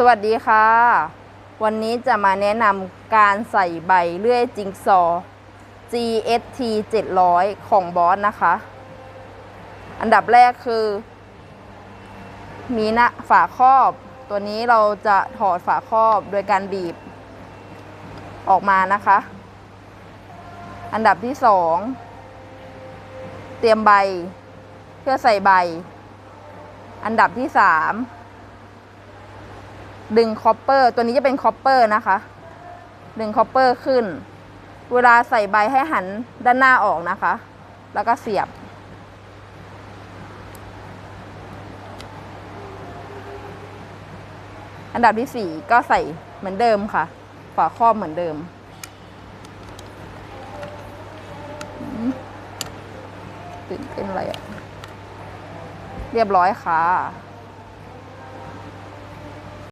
สวัสดีค่ะ วันนี้จะมาแนะนำการใส่ใบเลื่อยจิงซอ GST 700 ของบอสนะคะ อันดับแรกคือ มีหนะฝาครอบ ตัวนี้เราจะถอดฝาครอบโดยการบีบ ออกมานะคะ อันดับที่สองเตรียมใบ เพื่อใส่ใบ อันดับที่สาม ดึงคอปเปอร์ตัวนี้จะเป็นคอปเปอร์นะคะ ดึงคอปเปอร์ขึ้น เวลาใส่ใบให้หันด้านหน้าออกนะคะ แล้วก็เสียบ อันดับที่สี่ก็ใส่เหมือนเดิมค่ะ ฝาครอบเหมือนเดิมตื่นเต้นอะไรอะเรียบร้อยค่ะ